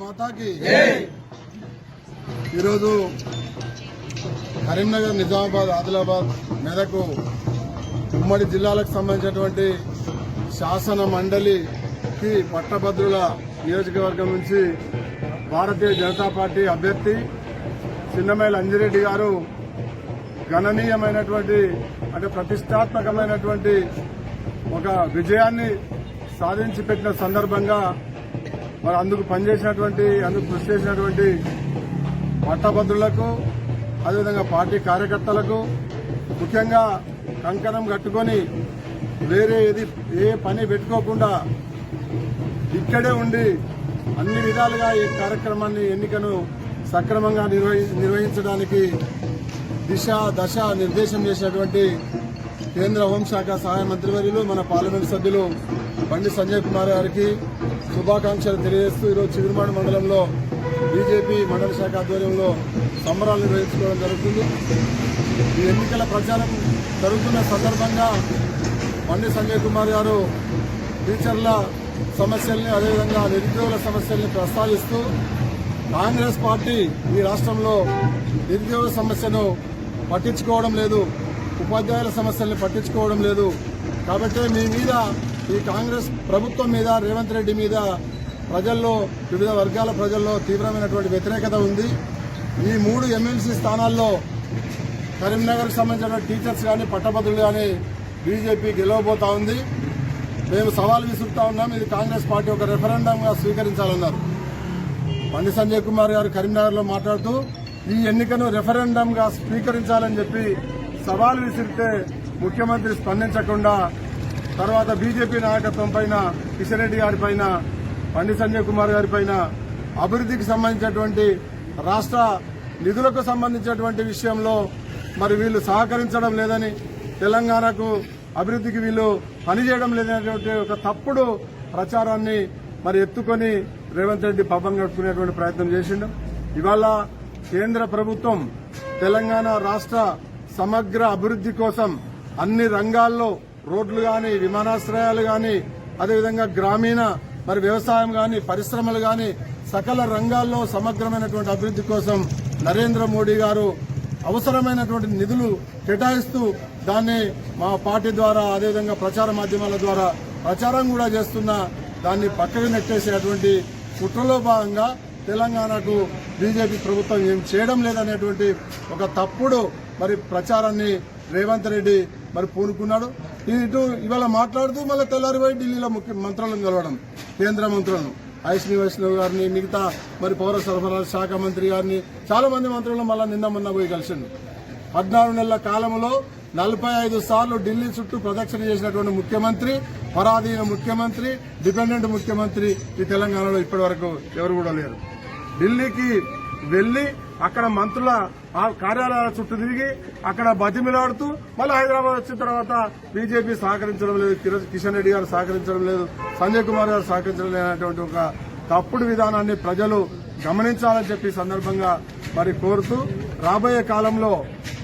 మాతాకి. ఈరోజు కరీంనగర్ నిజామాబాద్ ఆదిలాబాద్ మెదకు ఉమ్మడి జిల్లాలకు సంబంధించినటువంటి శాసన మండలికి పట్టభద్రుల నియోజకవర్గం నుంచి భారతీయ జనతా పార్టీ అభ్యర్థి చిన్నమేల అంజిరెడ్డి గారు గణనీయమైనటువంటి అంటే ప్రతిష్టాత్మకమైనటువంటి ఒక విజయాన్ని సాధించి పెట్టిన సందర్భంగా మరి అందుకు పనిచేసినటువంటి అందుకు కృషి చేసినటువంటి పట్టభద్రులకు అదేవిధంగా పార్టీ కార్యకర్తలకు ముఖ్యంగా కంకణం కట్టుకొని వేరే ఏది ఏ పని పెట్టుకోకుండా ఇక్కడే ఉండి అన్ని విధాలుగా ఈ కార్యక్రమాన్ని ఎన్నికను సక్రమంగా నిర్వహించడానికి దిశ దశ నిర్దేశం చేసినటువంటి కేంద్ర హోంశాఖ సహాయ మంత్రివర్యులు మన పార్లమెంట్ సభ్యులు బండి సంజయ్ కుమార్ గారికి శుభాకాంక్షలు తెలియజేస్తూ ఈరోజు చిగురుమాడ మండలంలో బీజేపీ మండల శాఖ ఆధ్వర్యంలో సంబరాలు నిర్వహించుకోవడం జరుగుతుంది. ఈ ఎన్నికల ప్రచారం జరుగుతున్న సందర్భంగా బండి సంజయ్ కుమార్ గారు టీచర్ల సమస్యల్ని అదేవిధంగా నిరుద్యోగుల సమస్యల్ని ప్రస్తావిస్తూ కాంగ్రెస్ పార్టీ ఈ రాష్ట్రంలో నిరుద్యోగ సమస్యను పట్టించుకోవడం లేదు ఉపాధ్యాయుల సమస్యల్ని పట్టించుకోవడం లేదు. కాబట్టి మీ మీద ఈ కాంగ్రెస్ ప్రభుత్వం మీద రేవంత్ రెడ్డి మీద ప్రజల్లో వివిధ వర్గాల ప్రజల్లో తీవ్రమైనటువంటి వ్యతిరేకత ఉంది. ఈ మూడు ఎమ్మెల్సీ స్థానాల్లో కరీంనగర్కి సంబంధించిన టీచర్స్ కానీ పట్టభద్రులు కానీ బీజేపీ గెలవబోతా ఉంది. మేము సవాల్ విసురుతా ఉన్నాం. ఇది కాంగ్రెస్ పార్టీ ఒక రెఫరెండంగా స్వీకరించాలన్నారు. బండి సంజయ్ కుమార్ గారు కరీంనగర్లో మాట్లాడుతూ ఈ ఎన్నికను రెఫరెండంగా స్వీకరించాలని చెప్పి సవాల్ విసిరితే ముఖ్యమంత్రి స్పందించకుండా తర్వాత బీజేపీ నాయకత్వం పైన కిషన్ రెడ్డి గారి పైన బండి సంజయ్ కుమార్ గారి పైన అభివృద్ధికి సంబంధించినటువంటి రాష్ట్ర నిధులకు సంబంధించినటువంటి విషయంలో మరి వీళ్ళు సహకరించడం లేదని తెలంగాణకు అభివృద్ధికి వీళ్ళు పనిచేయడం లేదనేటువంటి ఒక తప్పుడు ప్రచారాన్ని మరి ఎత్తుకొని రేవంత్ రెడ్డి పబ్బం గడుపుకునేటువంటి ప్రయత్నం చేసిండు. ఇవాళ కేంద్ర ప్రభుత్వం తెలంగాణ రాష్ట్ర సమగ్ర అభివృద్ధి కోసం అన్ని రంగాల్లో రోడ్లు కానీ విమానాశ్రయాలు కానీ అదేవిధంగా గ్రామీణ మరి వ్యవసాయం కానీ పరిశ్రమలు కానీ సకల రంగాల్లో సమగ్రమైనటువంటి అభివృద్ధి కోసం నరేంద్ర మోడీ గారు అవసరమైనటువంటి నిధులు కేటాయిస్తూ దాన్ని మా పార్టీ ద్వారా అదేవిధంగా ప్రచార మాధ్యమాల ద్వారా ప్రచారం కూడా చేస్తున్న దాన్ని పక్కకు నెట్టేసేటువంటి కుట్రలో భాగంగా తెలంగాణకు బీజేపీ ప్రభుత్వం ఏం చేయడం లేదనేటువంటి ఒక తప్పుడు మరి ప్రచారాన్ని రేవంత్ రెడ్డి మరి పూనుకున్నాడు. ఇటు ఇవాళ మాట్లాడుతూ మళ్ళీ తెల్లారిపోయి ఢిల్లీలో ముఖ్య మంత్రులను కలవడం కేంద్ర మంత్రులను. ఐశ్వీ వైష్ణవ్ గారిని మిగతా మరి పౌర సరఫరాల శాఖ మంత్రి గారిని చాలా మంది మంత్రులను మళ్ళీ నిన్న మొన్న పోయి కలిసిండు. పద్నాలుగు నెలల కాలంలో నలభై ఐదు సార్లు ఢిల్లీ చుట్టూ ప్రదక్షిణ చేసినటువంటి ముఖ్యమంత్రి పరాధీన ముఖ్యమంత్రి డిపెండెంట్ ముఖ్యమంత్రి ఈ తెలంగాణలో ఇప్పటి వరకు ఎవరు కూడా లేరు. ఢిల్లీకి వెళ్ళి అక్కడ మంత్రుల ఆ కార్యాలయాల చుట్టూ తిరిగి అక్కడ బతిమిలాడుతూ మళ్ళీ హైదరాబాద్ వచ్చిన తర్వాత బీజేపీ సహకరించడం లేదు కిషన్ రెడ్డి గారు సహకరించడం లేదు సంజయ్ కుమార్ గారు సహకరించడం లేనటువంటి ఒక తప్పుడు విధానాన్ని ప్రజలు గమనించాలని చెప్పి సందర్భంగా మరి కోరుతూ రాబోయే కాలంలో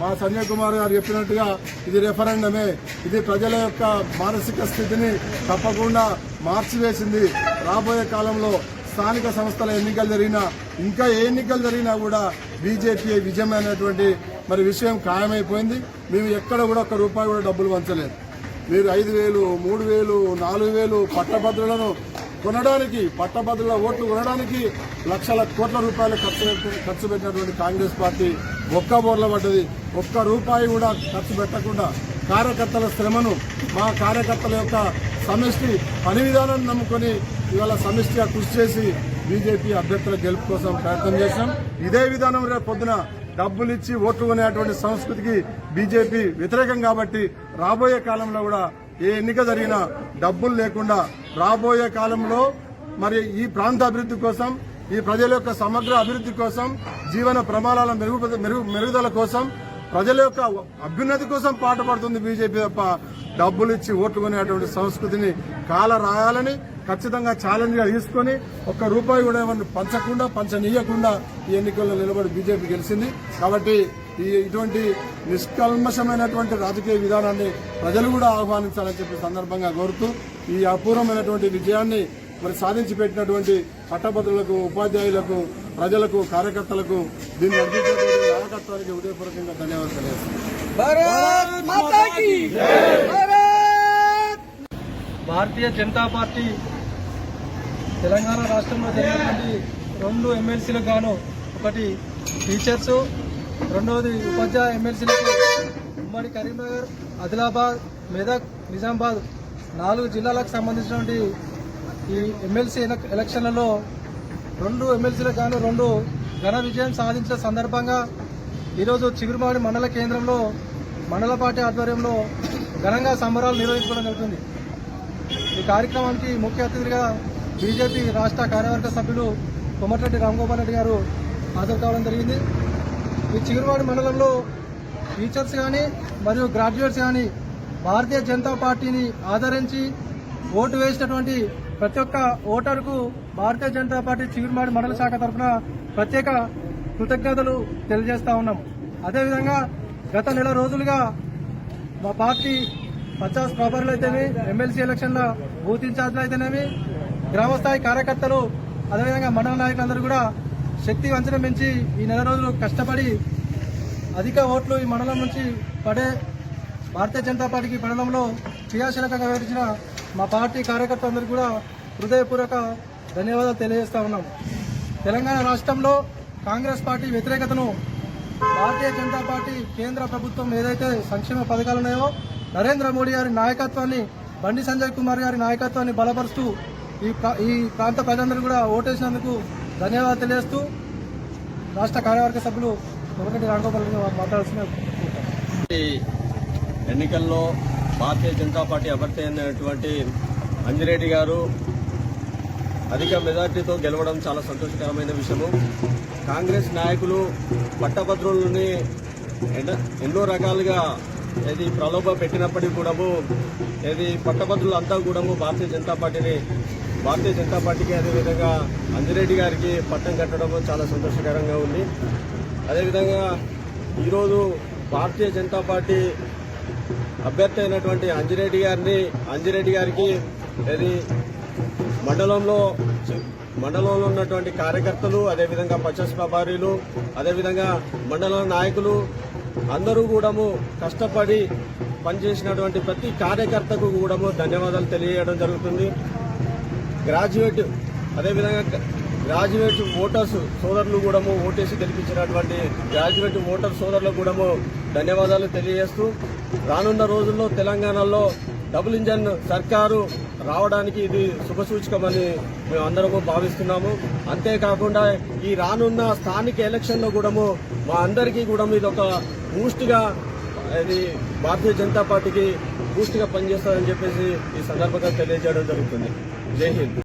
మా సంజయ్ కుమార్ గారు చెప్పినట్టుగా ఇది రెఫరెండమే. ఇది ప్రజల యొక్క మానసిక స్థితిని తప్పకుండా మార్చివేసింది. రాబోయే కాలంలో స్థానిక సంస్థల ఎన్నికలు జరిగినా ఇంకా ఏ ఎన్నికలు జరిగినా కూడా బీజేపీ విజయమైనటువంటి మరి విషయం ఖాయమైపోయింది. మేము ఎక్కడ కూడా ఒక్క రూపాయి కూడా డబ్బులు వంచలేదు. మీరు ఐదు వేలు మూడు వేలు నాలుగు వేలు పట్టభద్రులను కొనడానికి పట్టభద్రుల ఓట్లు కొనడానికి లక్షల కోట్ల రూపాయలు ఖర్చు ఖర్చు పెట్టినటువంటి కాంగ్రెస్ పార్టీ ఒక్క బోర్ల పడ్డది. ఒక్క రూపాయి కూడా ఖర్చు పెట్టకుండా కార్యకర్తల శ్రమను మా కార్యకర్తల యొక్క సమిష్టి పని విధానాన్ని నమ్ముకొని ఇవాళ సమిష్టిగా కృషి చేసి బీజేపీ అభ్యర్థుల గెలుపు కోసం ప్రయత్నం చేశాం. ఇదే విధానం రేపు పొద్దున డబ్బులు ఇచ్చి ఓట్లు కొనేటువంటి సంస్కృతికి బీజేపీ వ్యతిరేకం కాబట్టి రాబోయే కాలంలో కూడా ఏ ఎన్నిక జరిగినా డబ్బులు లేకుండా రాబోయే కాలంలో మరి ఈ ప్రాంత అభివృద్ధి కోసం ఈ ప్రజల యొక్క సమగ్ర అభివృద్ధి కోసం జీవన ప్రమాణాల మెరుగు మెరుగు- మెరుగుదల కోసం ప్రజల యొక్క అభ్యున్నతి కోసం పాటుపడుతుంది బీజేపీ తప్ప డబ్బులు ఇచ్చి ఓట్లు కొనేటువంటి సంస్కృతిని కాల రాయాలని ఖచ్చితంగా ఛాలెంజ్గా తీసుకొని ఒక్క రూపాయి కూడా ఏమన్నా పంచకుండా పంచనీయకుండా ఈ ఎన్నికల్లో నిలబడి బీజేపీ గెలిచింది. కాబట్టి ఈ ఇటువంటి నిష్కల్మషమైనటువంటి రాజకీయ విధానాన్ని ప్రజలు కూడా ఆహ్వానించాలని చెప్పి సందర్భంగా కోరుతూ ఈ అపూర్వమైనటువంటి విజయాన్ని మరి సాధించి పెట్టినటువంటి పట్టభద్రులకు ఉపాధ్యాయులకు ప్రజలకు కార్యకర్తలకు దీన్ని నడిపించేటువంటి నాయకత్వానికి హృదయపూర్వకంగా ధన్యవాదాలు తెలియజేస్తున్నాను. భారత్ మాతా కీ భారత్ భారతీయ జనతా పార్టీ తెలంగాణ రాష్ట్రంలో జరిగినటువంటి రెండు ఎమ్మెల్సీలకు గాను ఒకటి టీచర్స్ రెండవది ఉపాధ్యాయ ఎమ్మెల్సీలకు ఉమ్మడి కరీంనగర్ ఆదిలాబాద్ మెదక్ నిజామాబాద్ నాలుగు జిల్లాలకు సంబంధించినటువంటి ఈ ఎమ్మెల్సీ ఎలక్షన్లలో రెండు ఎమ్మెల్సీలకు గాను రెండు ఘన విజయం సాధించిన సందర్భంగా ఈరోజు చిగురుమాడి మండల కేంద్రంలో మండల పార్టీ ఆధ్వర్యంలో ఘనంగా సంబరాలు నిర్వహించుకోవడం జరుగుతుంది. ఈ కార్యక్రమానికి ముఖ్య అతిథిగా బీజేపీ రాష్ట్ర కార్యవర్గ సభ్యులు కొమటిరెడ్డి రామ్గోపాల్ రెడ్డి గారు హాజరు కావడం జరిగింది. ఈ చిగురువాడి మండలంలో టీచర్స్ కానీ మరియు గ్రాడ్యుయేట్స్ కానీ భారతీయ జనతా పార్టీని ఆదరించి ఓటు వేసినటువంటి ప్రతి ఒక్క ఓటర్కు భారతీయ జనతా పార్టీ చిగురుమాడి మండల శాఖ తరఫున ప్రత్యేక కృతజ్ఞతలు తెలియజేస్తా ఉన్నాం. అదేవిధంగా గత నెల రోజులుగా మా పార్టీ పచాస్ ప్రాపర్లు అయితేనే ఎమ్మెల్సీ ఎలక్షన్ల బూత్ ఇన్ఛార్జ్లు అయితేనేమి గ్రామస్థాయి కార్యకర్తలు అదేవిధంగా మండల నాయకులందరూ కూడా శక్తి వంచన పెంచి ఈ నెల రోజులు కష్టపడి అధిక ఓట్లు ఈ మండలం నుంచి పడే భారతీయ జనతా పార్టీకి మండలంలో క్రియాశీలకంగా వివరించిన మా పార్టీ కార్యకర్తలందరూ కూడా హృదయపూర్వక ధన్యవాదాలు తెలియజేస్తా ఉన్నాం. తెలంగాణ రాష్ట్రంలో కాంగ్రెస్ పార్టీ వ్యతిరేకతను భారతీయ జనతా పార్టీ కేంద్ర ప్రభుత్వం ఏదైతే సంక్షేమ పథకాలు ఉన్నాయో నరేంద్ర మోడీ గారి నాయకత్వాన్ని బండి సంజయ్ కుమార్ గారి నాయకత్వాన్ని బలపరుస్తూ ఈ ప్రా- ఈ ప్రాంత ప్రజలందరూ కూడా ఓటేసినందుకు ధన్యవాదాలు తెలియజేస్తూ రాష్ట్ర కార్యవర్గ సభ్యులు కొమరెడ్డి రాణగోపాల్ మాట్లాడాల్సిన ఎన్నికల్లో భారతీయ జనతా పార్టీ అభ్యర్థి అయినటువంటి అంజిరెడ్డి గారు అధిక మెజార్టీతో గెలవడం చాలా సంతోషకరమైన విషయము. కాంగ్రెస్ నాయకులు పట్టభద్రులని ఎన్నో రకాలుగా ఏది ప్రలోభ పెట్టినప్పటికీ కూడా ఏది పట్టభద్రులు అంతా కూడాము భారతీయ జనతా పార్టీని భారతీయ జనతా పార్టీకి అదేవిధంగా అంజిరెడ్డి గారికి పట్టం కట్టడము చాలా సంతోషకరంగా ఉంది. అదేవిధంగా ఈరోజు భారతీయ జనతా పార్టీ అభ్యర్థి అయినటువంటి అంజిరెడ్డి గారిని అంజిరెడ్డి గారికి ఇది మండలంలో మండలంలో ఉన్నటువంటి కార్యకర్తలు అదేవిధంగా పచ్చస్ వ్యాపారీలు అదేవిధంగా మండల నాయకులు అందరూ కూడాము కష్టపడి పనిచేసినటువంటి ప్రతి కార్యకర్తకు కూడాము ధన్యవాదాలు తెలియజేయడం జరుగుతుంది. గ్రాడ్యుయేట్ అదేవిధంగా గ్రాడ్యుయేట్ ఓటర్స్ సోదరులు కూడాము ఓటేసి గెలిపించినటువంటి గ్రాడ్యుయేట్ ఓటర్ సోదరులకు కూడా ధన్యవాదాలు తెలియజేస్తూ రానున్న రోజుల్లో తెలంగాణలో డబుల్ ఇంజన్ సర్కారు రావడానికి ఇది శుభసూచకమని మేము అందరము భావిస్తున్నాము. అంతేకాకుండా ఈ రానున్న స్థానిక ఎలక్షన్లో కూడాము మా అందరికీ కూడా ఇది ఒక బూస్ట్గా ఇది భారతీయ జనతా పార్టీకి బూస్ట్గా పనిచేస్తుందని చెప్పేసి ఈ సందర్భంగా తెలియజేయడం జరుగుతుంది. జై హింద్.